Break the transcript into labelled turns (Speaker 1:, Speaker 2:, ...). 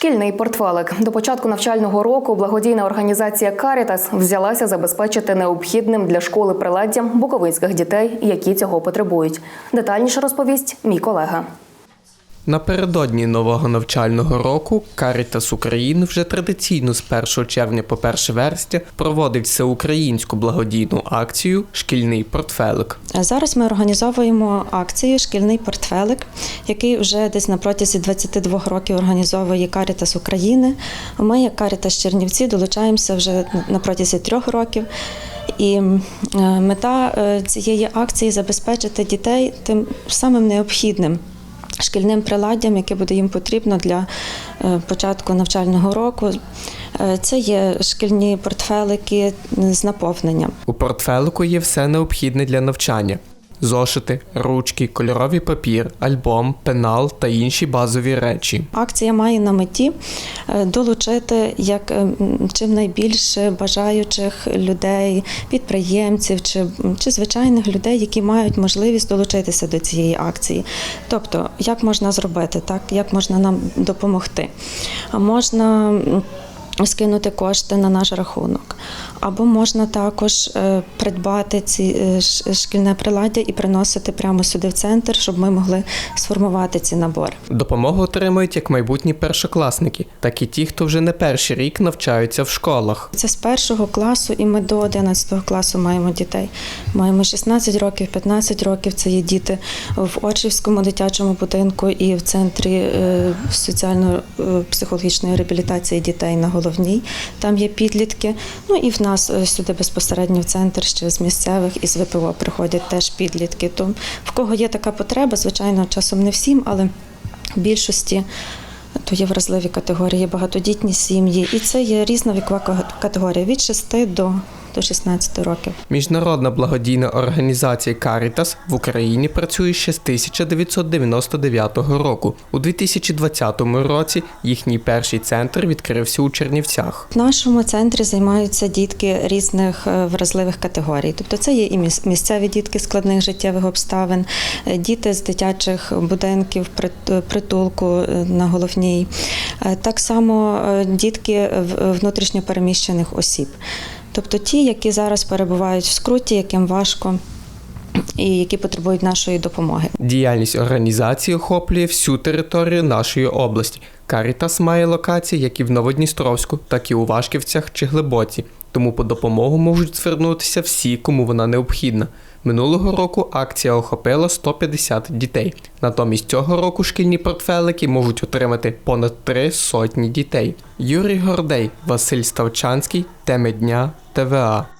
Speaker 1: Шкільний портфелик до початку навчального року благодійна організація Карітас взялася забезпечити необхідним для школи приладдям буковинських дітей, які цього потребують. Детальніше розповість мій колега.
Speaker 2: Напередодні нового навчального року Карітас України вже традиційно з 1 червня по 1 вересня проводить всеукраїнську благодійну акцію Шкільний портфелик.
Speaker 3: Зараз ми організовуємо акцію Шкільний портфелик, який вже десь на протязі 22 років організовує Карітас України. Ми, як Карітас Чернівці, долучаємося вже на протязі трьох років. І е, мета е, цієї акції забезпечити дітей тим самим необхідним. Шкільним приладдям, яке буде їм потрібно для е, початку навчального року, Е, це є шкільні портфелики з наповненням.
Speaker 2: У портфелику є все необхідне для навчання: зошити, ручки, кольоровий папір, альбом, пенал та інші базові речі.
Speaker 3: Акція має на меті е, долучити як е, чим найбільше бажаючих людей, підприємців чи, чи звичайних людей, які мають можливість долучитися до цієї акції. Тобто, як можна зробити, так як можна нам допомогти? Можна. Скинути кошти на наш рахунок, або можна також е, придбати ці е, шкільне приладдя і приносити прямо сюди в центр, щоб ми могли сформувати ці набори.
Speaker 2: Допомогу отримують як майбутні першокласники, так і ті, хто вже не перший рік навчаються в школах.
Speaker 3: Це з першого класу, і ми до 11 класу маємо дітей. Маємо 16 років, 15 років. Це є діти в Очівському дитячому будинку і в центрі е, соціально-психологічної реабілітації дітей на головній. Там є підлітки. Ну і в нас е, сюди безпосередньо в центр ще з місцевих і з ВПО приходять теж підлітки. То в кого є така потреба, звичайно, часом не всім, але в більшості. То є вразливі категорії, багатодітні сім'ї, і це є різна вікова категорія від 6 до, до 16 років.
Speaker 2: Міжнародна благодійна організація Caritas в Україні працює ще з 1999 року. У 2020 році їхній перший центр відкрився у Чернівцях.
Speaker 3: В нашому центрі займаються дітки різних е, вразливих категорій. Тобто це є і міс- місцеві дітки складних життєвих обставин, е, діти з дитячих будинків, прит- притулку е, на головній. Так само дітки внутрішньопереміщених осіб. Тобто ті, які зараз перебувають в скруті, яким важко і які потребують нашої допомоги.
Speaker 2: Діяльність організації охоплює всю територію нашої області. Caritas має локації як і в Новодністровську, так і у Вашківцях чи Глибоці. Тому по допомогу можуть звернутися всі, кому вона необхідна. Минулого року акція охопила 150 дітей. Натомість цього року шкільні портфелики можуть отримати понад три сотні дітей. Юрій Гордей, Василь Ставчанський, теми дня TVA.